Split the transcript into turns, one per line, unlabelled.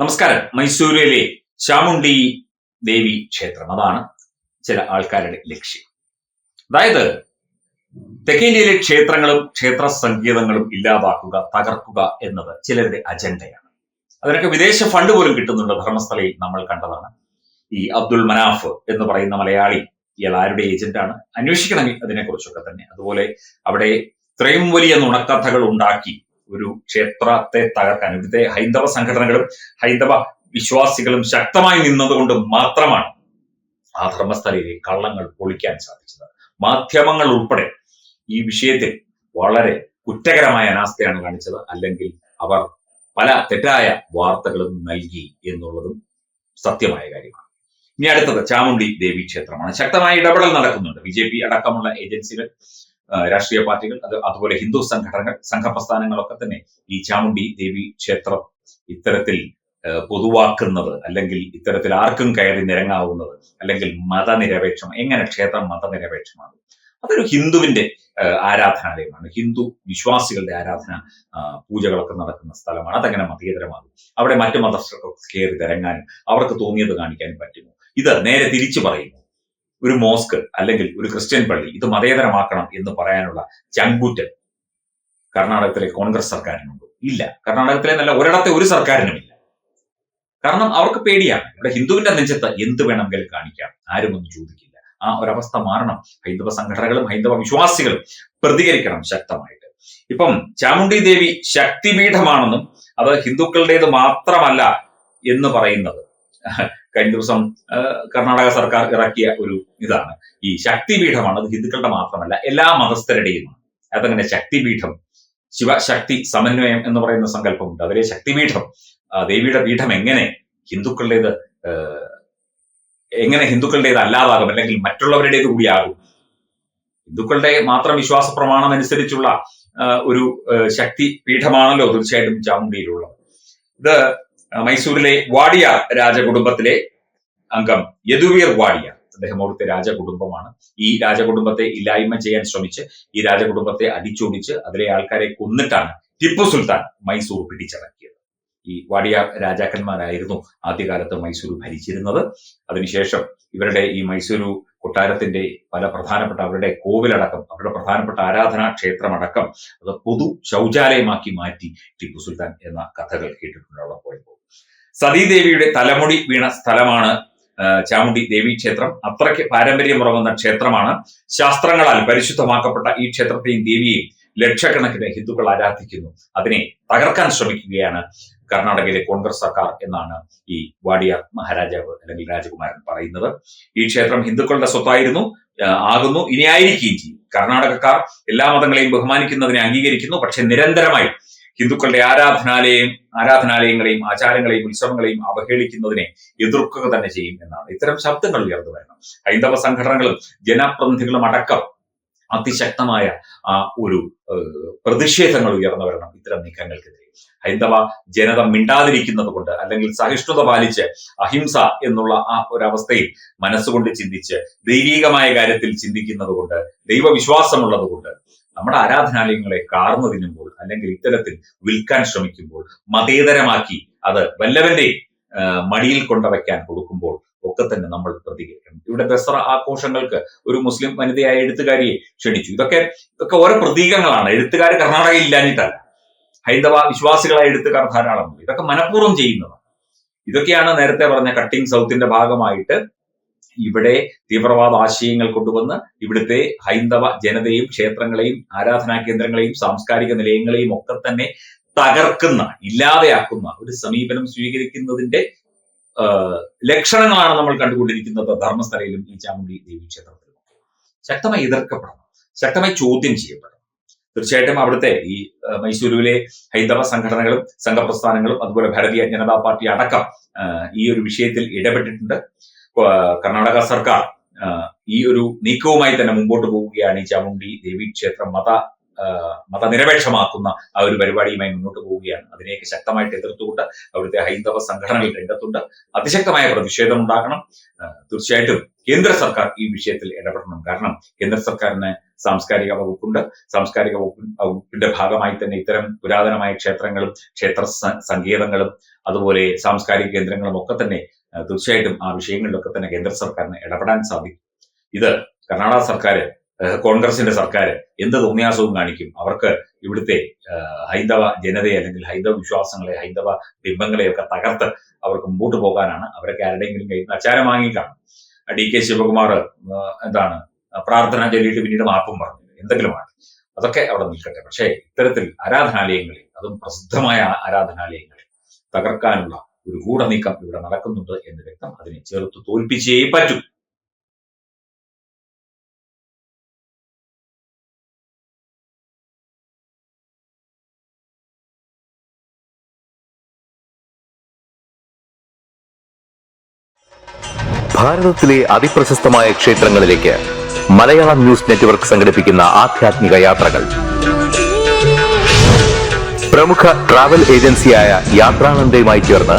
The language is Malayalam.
നമസ്കാരം. മൈസൂരിലെ ചാമുണ്ടി ദേവി ക്ഷേത്രം. അതാണ് ചില ആൾക്കാരുടെ ലക്ഷ്യം. അതായത് തെക്കേന്ത്യയിലെ ക്ഷേത്രങ്ങളും ക്ഷേത്ര സംഗീതങ്ങളും ഇല്ലാതാക്കുക തകർക്കുക എന്നത് ചിലരുടെ അജണ്ടയാണ്. അതിനൊക്കെ വിദേശ ഫണ്ട് പോലും കിട്ടുന്നുണ്ട് ധർമ്മസ്ഥലയിൽ നമ്മൾ കണ്ടതാണ്. ഈ അബ്ദുൾ മനാഫ് എന്ന് പറയുന്ന മലയാളി ഇയാൾ ആരുടെ ഏജന്റാണ്? അന്വേഷിക്കണമെങ്കിൽ അതിനെക്കുറിച്ചൊക്കെ തന്നെ. അതുപോലെ അവിടെ ഇത്രയും വലിയ നുണക്കഥകൾ ഉണ്ടാക്കി ഒരു ക്ഷേത്രത്തെ തകർക്കാൻ. ഇവിടുത്തെ ഹൈന്ദവ സംഘടനകളും ഹൈന്ദവ വിശ്വാസികളും ശക്തമായി നിന്നതുകൊണ്ട് മാത്രമാണ് ആ ധർമ്മസ്ഥലയിലെ കള്ളങ്ങൾ പൊളിക്കാൻ സാധിച്ചത്. മാധ്യമങ്ങൾ ഉൾപ്പെടെ ഈ വിഷയത്തിൽ വളരെ കുറ്റകരമായ അനാസ്ഥയാണ് കാണിച്ചത്. അല്ലെങ്കിൽ അവർ പല തെറ്റായ വാർത്തകളും നൽകി എന്നുള്ളതും സത്യമായ കാര്യമാണ്. ഇനി അടുത്തത് ചാമുണ്ടി ദേവി ക്ഷേത്രമാണ്. ശക്തമായ ഇടപെടൽ നടക്കുന്നുണ്ട്. ബി ജെ പി അടക്കമുള്ള ഏജൻസികൾ രാഷ്ട്രീയ പാർട്ടികൾ അത് അതുപോലെ ഹിന്ദു സംഘടനകൾ സംഘപ്രസ്ഥാനങ്ങളൊക്കെ തന്നെ ഈ ചാമുണ്ടി ദേവി ക്ഷേത്രം ഇത്തരത്തിൽ പൊതുവാക്കുന്നത് അല്ലെങ്കിൽ ഇത്തരത്തിൽ ആർക്കും കയറി നിരങ്ങാവുന്നത് അല്ലെങ്കിൽ മതനിരപേക്ഷം എങ്ങനെ ക്ഷേത്രം മതനിരപേക്ഷമാണ്? അതൊരു ഹിന്ദുവിന്റെ ആരാധനാലയമാണ്. ഹിന്ദു വിശ്വാസികളുടെ ആരാധന പൂജകളൊക്കെ നടക്കുന്ന സ്ഥലമാണ്. അതങ്ങനെ മതേതരമാകും. അവിടെ മറ്റു മതസ്ഥർക്ക് കയറി തിരങ്ങാനും അവർക്ക് തോന്നിയത് കാണിക്കാനും പറ്റുമോ? ഇത് നേരെ തിരിച്ചു പറയുന്നു ഒരു മോസ്ക് അല്ലെങ്കിൽ ഒരു ക്രിസ്ത്യൻ പള്ളി ഇത് മതേതരമാക്കണം എന്ന് പറയാനുള്ള ചങ്കൂറ്റൻ കർണാടകത്തിലെ കോൺഗ്രസ് സർക്കാരിനുണ്ട്. ഇല്ല. കർണാടകത്തിലെ നല്ല ഒരിടത്തെ ഒരു സർക്കാരിനുമില്ല. കാരണം അവർക്ക് പേടിയാണ്. ഇവിടെ ഹിന്ദുവിന്റെ നെഞ്ചത്ത് എന്ത് വേണമെങ്കിലും കാണിക്കാം. ആരും ഒന്നും ചോദിക്കില്ല. ആ ഒരവസ്ഥ മാറണം. ഹൈന്ദവ സംഘടനകളും ഹൈന്ദവ വിശ്വാസികളും പ്രതികരിക്കണം ശക്തമായിട്ട്. ഇപ്പം ചാമുണ്ഡി ദേവി ശക്തിപീഠമാണെന്നും അത് ഹിന്ദുക്കളുടേത് മാത്രമല്ല എന്ന് പറയുന്നത്. കഴിഞ്ഞ ദിവസം കർണാടക സർക്കാർ ഇറക്കിയ ഒരു ഇതാണ്. ഈ ശക്തിപീഠമാണ്. അത് ഹിന്ദുക്കളുടെ മാത്രമല്ല എല്ലാ മതസ്ഥരുടെയുമാണ്. അതങ്ങനെ ശക്തിപീഠം ശിവശക്തി സമന്വയം എന്ന് പറയുന്ന സങ്കല്പമുണ്ട്. അതിലെ ശക്തിപീഠം ദേവിയുടെ പീഠം എങ്ങനെ ഹിന്ദുക്കളുടേത് എങ്ങനെ ഹിന്ദുക്കളുടേത് അല്ലാതാകും അല്ലെങ്കിൽ മറ്റുള്ളവരുടേത് കൂടിയാകും. ഹിന്ദുക്കളുടെ മാത്രം വിശ്വാസ പ്രമാണം അനുസരിച്ചുള്ള ഒരു ശക്തി പീഠമാണല്ലോ തീർച്ചയായിട്ടും ചാമുണ്ടിയിലുള്ളത് ഇത് മൈസൂരിലെ വാടിയ രാജകുടുംബത്തിലെ അംഗം യദുവീർ വാടിയ. അദ്ദേഹം അവിടുത്തെ രാജകുടുംബമാണ്. ഈ രാജകുടുംബത്തെ ഇല്ലായ്മ ചെയ്യാൻ ശ്രമിച്ച് ഈ രാജകുടുംബത്തെ അടിച്ചോടിച്ച് അതിലെ ആൾക്കാരെ കൊന്നിട്ടാണ് ടിപ്പു സുൽത്താൻ മൈസൂർ പിടിച്ചടക്കിയത്. ഈ വാടിയ രാജാക്കന്മാരായിരുന്നു ആദ്യകാലത്ത് മൈസൂർ ഭരിച്ചിരുന്നത്. അതിനുശേഷം ഇവരുടെ ഈ മൈസൂരു കൊട്ടാരത്തിന്റെ പല പ്രധാനപ്പെട്ട അവരുടെ കോവിലടക്കം അവരുടെ പ്രധാനപ്പെട്ട ആരാധനാ ക്ഷേത്രമടക്കം അത് പൊതു ശൗചാലയമാക്കി മാറ്റി ടിപ്പു സുൽത്താൻ എന്ന കഥകൾ കേട്ടിട്ടുണ്ട് അവിടെ പോയപ്പോൾ. സതീദേവിയുടെ തലമുടി വീണ സ്ഥലമാണ് ചാമുണ്ടി ദേവി ക്ഷേത്രം. അത്രയ്ക്ക് പാരമ്പര്യമുറങ്ങുന്ന ക്ഷേത്രമാണ്. ശാസ്ത്രങ്ങളാൽ പരിശുദ്ധമാക്കപ്പെട്ട ഈ ക്ഷേത്രത്തെയും ദേവിയെയും ലക്ഷക്കണക്കിന് ഹിന്ദുക്കൾ ആരാധിക്കുന്നു. അതിനെ തകർക്കാൻ ശ്രമിക്കുകയാണ് കർണാടകയിലെ കോൺഗ്രസ് സർക്കാർ എന്നാണ് ഈ വാഡിയാർ മഹാരാജാവ് അല്ലെങ്കിൽ രാജകുമാരൻ പറയുന്നത്. ഈ ക്ഷേത്രം ഹിന്ദുക്കളുടെ സ്വത്തായിരുന്നു ആകുന്നു ഇനി ആയിരിക്കുകയും ചെയ്യും. കർണാടകക്കാർ എല്ലാ മതങ്ങളെയും ബഹുമാനിക്കുന്നതിനെ അംഗീകരിക്കുന്നു പക്ഷെ നിരന്തരമായി ഹിന്ദുക്കളുടെ ആരാധനാലയം ആരാധനാലയങ്ങളെയും ആചാരങ്ങളെയും ഉത്സവങ്ങളെയും അവഹേളിക്കുന്നതിനെ എതിർക്കുക തന്നെ ചെയ്യും എന്നാണ്. ഇത്തരം ശബ്ദങ്ങൾ ഉയർന്നു വരണം. ഹൈന്ദവ സംഘടനകളും ജനപ്രതിനിധികളും അടക്കം അതിശക്തമായ ആ ഒരു പ്രതിഷേധങ്ങൾ ഉയർന്നു വരണം ഇത്തരം നീക്കങ്ങൾക്കെതിരെ. ഹൈന്ദവ ജനത മിണ്ടാതിരിക്കുന്നത് കൊണ്ട് അല്ലെങ്കിൽ സഹിഷ്ണുത പാലിച്ച് അഹിംസ എന്നുള്ള ആ ഒരവസ്ഥയിൽ മനസ്സുകൊണ്ട് ചിന്തിച്ച് ദൈവീകമായ കാര്യത്തിൽ ചിന്തിക്കുന്നത് കൊണ്ട് ദൈവവിശ്വാസമുള്ളത് കൊണ്ട് നമ്മുടെ ആരാധനാലയങ്ങളെ കാർന്നു തിന്നുമ്പോൾ അല്ലെങ്കിൽ ഇത്തരത്തിൽ വിൽക്കാൻ ശ്രമിക്കുമ്പോൾ മതേതരമാക്കി അത് വല്ലവന്റെ മടിയിൽ കൊണ്ടുവയ്ക്കാൻ കൊടുക്കുമ്പോൾ ഒക്കെ തന്നെ നമ്മൾ പ്രതികരിക്കണം. ഇവിടെ ദസറ ആഘോഷങ്ങൾക്ക് ഒരു മുസ്ലിം വനിതയായ എഴുത്തുകാരിയെ ക്ഷണിച്ചു. ഇതൊക്കെ ഇതൊക്കെ ഓരോ പ്രതീകങ്ങളാണ്. എഴുത്തുകാർ കർണാടകയിൽ ഇല്ലാഞ്ഞിട്ടല്ല. ഹൈന്ദവ വിശ്വാസികളായ എഴുത്തുകാർ ധാരാളമുണ്ട് ഇതൊക്കെ മനഃപൂർവം ചെയ്യുന്നതാണ്. ഇതൊക്കെയാണ് നേരത്തെ പറഞ്ഞ കട്ടിംഗ് സൗത്തിന്റെ ഭാഗമായിട്ട് ഇവിടെ തീവ്രവാദ ആശയങ്ങൾ കൊണ്ടുവന്ന് ഇവിടുത്തെ ഹൈന്ദവ ജനതയും ക്ഷേത്രങ്ങളെയും ആരാധനാ കേന്ദ്രങ്ങളെയും സാംസ്കാരിക നിലയങ്ങളെയും ഒക്കെ തന്നെ തകർക്കുന്ന ഇല്ലാതെയാക്കുന്ന ഒരു സമീപനം സ്വീകരിക്കുന്നതിന്റെ ലക്ഷണങ്ങളാണ് നമ്മൾ കണ്ടുകൊണ്ടിരിക്കുന്നത് ധർമ്മസ്ഥലയിലും ഈ ചാമുണ്ടി ദേവി ക്ഷേത്രത്തിലും. ശക്തമായി എതിർക്കപ്പെടണം ശക്തമായി ചോദ്യം ചെയ്യപ്പെടണം. തീർച്ചയായിട്ടും അവിടുത്തെ ഈ മൈസൂരുവിലെ ഹൈന്ദവ സംഘടനകളും സംഘപ്രസ്ഥാനങ്ങളും അതുപോലെ ഭാരതീയ ജനതാ പാർട്ടി അടക്കം ഈ ഒരു വിഷയത്തിൽ ഇടപെട്ടിട്ടുണ്ട്. കർണാടക സർക്കാർ ഈ ഒരു നീക്കവുമായി തന്നെ മുമ്പോട്ട് പോവുകയാണ് ഈ ചാമുണ്ടി ദേവി ക്ഷേത്രം മത മതനിരപേക്ഷമാക്കുന്ന ആ ഒരു പരിപാടിയുമായി മുന്നോട്ട് പോവുകയാണ്. അതിനെയൊക്കെ ശക്തമായിട്ട് എതിർത്തുകൊണ്ട് അവിടുത്തെ ഹൈന്ദവ സംഘടനകൾ രംഗത്തുണ്ട്. അതിശക്തമായ പ്രതിഷേധം ഉണ്ടാക്കണം തീർച്ചയായിട്ടും കേന്ദ്ര സർക്കാർ ഈ വിഷയത്തിൽ ഇടപെടണം. കാരണം കേന്ദ്ര സർക്കാരിന് സാംസ്കാരിക വകുപ്പുണ്ട്. സാംസ്കാരിക വകുപ്പിന്റെ ഭാഗമായി തന്നെ ഇത്തരം പുരാതനമായ ക്ഷേത്രങ്ങളും ക്ഷേത്ര സങ്കേതങ്ങളും അതുപോലെ സാംസ്കാരിക കേന്ദ്രങ്ങളും ഒക്കെ തന്നെ തീർച്ചയായിട്ടും ആ വിഷയങ്ങളിലൊക്കെ തന്നെ കേന്ദ്ര സർക്കാരിന് ഇടപെടാൻ സാധിക്കും. ഇത് കർണാടക സർക്കാർ കോൺഗ്രസിന്റെ സർക്കാർ എന്ത് തോന്നിയാസവും കാണിക്കും. അവർക്ക് ഇവിടുത്തെ ഹൈന്ദവ ജനതയെ അല്ലെങ്കിൽ ഹൈന്ദവ വിശ്വാസങ്ങളെ ഹൈന്ദവ ബിംബങ്ങളെയൊക്കെ തകർത്ത് അവർക്ക് മുമ്പോട്ട് പോകാനാണ് അവരൊക്കെ ആരുടെയെങ്കിലും കയ്യിൽ നിന്ന് അച്ചാരം വാങ്ങിക്കാണ് ഡി കെ ശിവകുമാർ എന്താണ് പ്രാർത്ഥന ചൊല്ലിയിട്ട് പിന്നീട് മാപ്പും പറഞ്ഞു. എന്തെങ്കിലുമാണ്. അതൊക്കെ അവിടെ നിൽക്കട്ടെ. പക്ഷേ ഇത്തരത്തിൽ ആരാധനാലയങ്ങളിൽ അതും പ്രസിദ്ധമായ ആരാധനാലയങ്ങളിൽ തകർക്കാനുള്ള ഒരു ഗൂഢനീക്കം ഇവിടെ നടക്കുന്നുണ്ട് എന്ന് വ്യക്തം അതിനെ ചെറുത്ത് തോൽപ്പിച്ചേ പറ്റൂ.
ഭാരതത്തിലെ അതിപ്രശസ്തമായ ക്ഷേത്രങ്ങളിലേക്ക് മലയാളം ന്യൂസ് നെറ്റ്വർക്ക് സംഘടിപ്പിക്കുന്ന ആധ്യാത്മിക യാത്രകൾ. പ്രമുഖ ട്രാവൽ ഏജൻസിയായ യാത്രാനന്ദയുമായി ചേർന്ന്